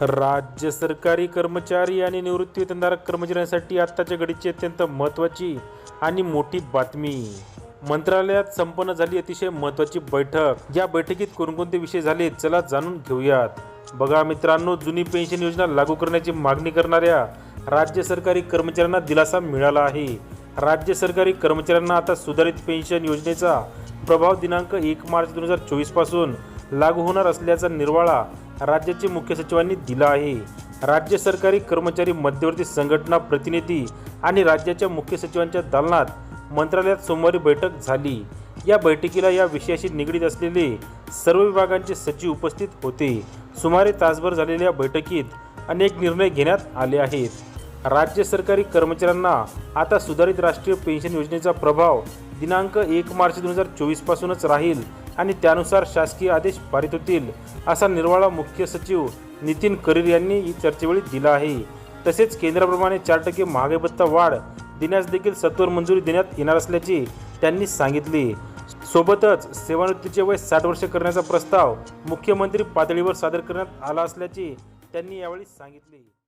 राज्य सरकारी कर्मचारी आणि निवृत्तीवेतनधारक कर्मचाऱ्यांसाठी आत्ताच्या घडीची अत्यंत महत्त्वाची आणि मोठी बातमी. मंत्रालयात संपन्न झाली अतिशय महत्त्वाची बैठक. या बैठकीत कोणकोणते विषय झाले चला जाणून घेऊयात. बघा मित्रांनो जुनी पेन्शन योजना लागू करण्याची मागणी करणाऱ्या राज्य सरकारी कर्मचाऱ्यांना दिलासा मिळाला आहे. राज्य सरकारी कर्मचाऱ्यांना आता सुधारित पेन्शन योजनेचा प्रभाव दिनांक एक मार्च दोन हजार चोवीसपासून लागू होणार असल्याचा निर्वाळा राज्याचे मुख्य सचिवांनी दिला आहे. राज्य सरकारी कर्मचारी मध्यवर्ती संघटना प्रतिनिधी आणि राज्याच्या मुख्य सचिवांच्या दालनात मंत्रालयात सोमवारी बैठक झाली. या बैठकीला या विषयाशी निगडीत असलेले सर्व विभागांचे सचिव उपस्थित होते. सुमारे तासभर झालेल्या बैठकीत अनेक निर्णय घेण्यात आले आहेत. राज्य सरकारी कर्मचाऱ्यांना आता सुधारित राष्ट्रीय पेन्शन योजनेचा प्रभाव दिनांक एक मार्च दोन हजार चोवीस पासूनच राहील आणि त्यानुसार शासकीय आदेश पारित होतील असा निर्वाळा मुख्य सचिव नितीन करीर यांनी चर्चेवेळी दिला आहे. तसेच केंद्राप्रमाणे चार टक्के महागाई भत्ता वाढ देण्यास देखील सत्वर मंजुरी देण्यात येणार असल्याचे त्यांनी सांगितले. सोबतच सेवानिवृत्तीचे वय साठ वर्ष करण्याचा प्रस्ताव मुख्यमंत्री पातळीवर सादर करण्यात आला असल्याचे त्यांनी यावेळी सांगितले.